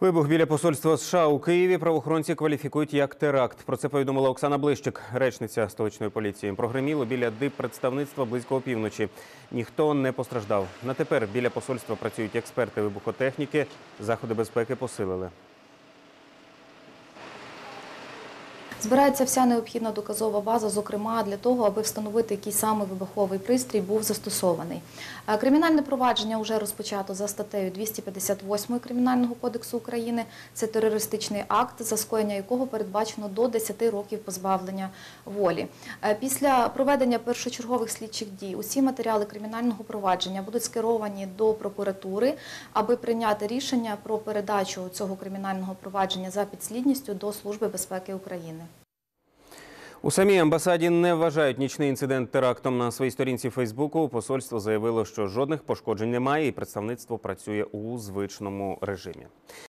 Вибух біля посольства США у Києві правоохоронці кваліфікують як теракт. Про це повідомила Оксана Блищик, речниця столичної поліції. Прогреміло біля диппредставництва близько опівночі. Ніхто не постраждав. На тепер біля посольства працюють експерти вибухотехніки. Заходи безпеки посилили. Збирається вся необхідна доказова база, зокрема для того, аби встановити, який саме вибуховий пристрій був застосований. Е, Кримінальне провадження вже розпочато за статтею 258 Кримінального кодексу України. Це терористичний акт, за скоєння якого передбачено до 10 років позбавлення волі. Е, Після проведення першочергових слідчих дій усі матеріали кримінального провадження будуть скеровані до прокуратури, аби прийняти рішення про передачу цього кримінального провадження за підслідністю до Служби безпеки України. У самій амбасаді не вважають нічний інцидент терактом. На своїй сторінці Фейсбуку посольство заявило, що жодних пошкоджень немає, і представництво працює у звичному режимі.